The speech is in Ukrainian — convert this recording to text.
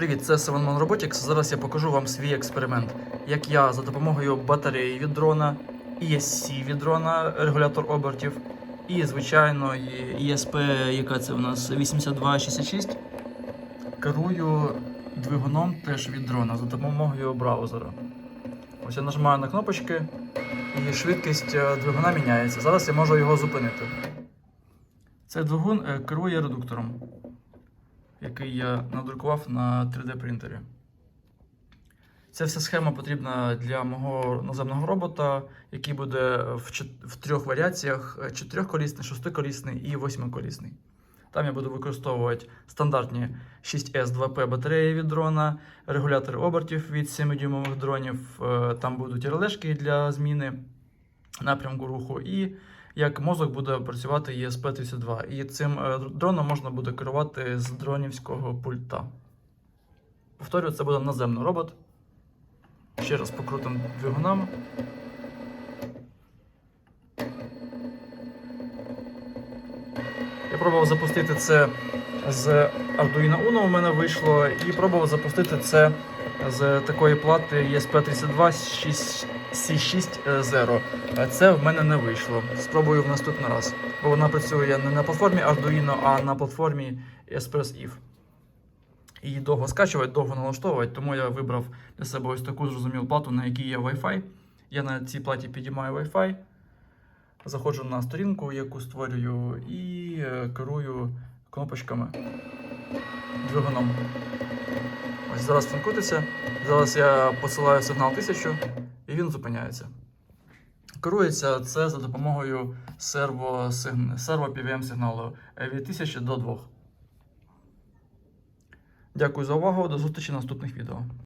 Привіт, це Seven Man Robotics. Зараз я покажу вам свій експеримент. Як я за допомогою батареї від дрона, ESC від дрона, регулятор обертів, і, звичайно, ESP, яка це у нас 8266, керую двигуном теж від дрона за допомогою браузера. Ось я нажимаю на кнопочки, і швидкість е, двигуна міняється. Зараз я можу його зупинити. Цей двигун е, керує редуктором який я надрукував на 3D принтері. Ця вся схема потрібна для мого наземного робота, який буде в трьох варіаціях: е, чотирьохколісний, шестиколісний і восьмиколісний. Там я буду використовувати стандартні 6S2P батареї від дрона, регулятори обертів від 7-дюймових дронів. е, Там будуть релешки для зміни напрямку руху, і як мозок буде працювати ESP32. І цим е, дроном можна буде керувати з дронівського пульта. Повторюю, це буде наземний робот. Ще раз покрутимо двигунам. Я пробував запустити це з Arduino Uno, у мене вийшло, і пробував запустити це з такої плати ESP32 6. Е, е, це в мене не вийшло. Спробую в наступний раз. Бо вона працює не на платформі Arduino, а на платформі Express Eve. Її довго скачувати, довго налаштовувати, тому я вибрав для себе ось таку зрозумілу плату, на якій є Wi-Fi. Я на цій платі підіймаю Wi-Fi. Заходжу на сторінку, яку створюю, і е, керую кнопочками двигуном. Ось Зараз він крутиться. Зараз я посилаю сигнал 1000 і він зупиняється. Керується це за допомогою серво, серво PVM сигналу від 1000 до 2. Дякую за увагу. До зустрічі в наступних відео.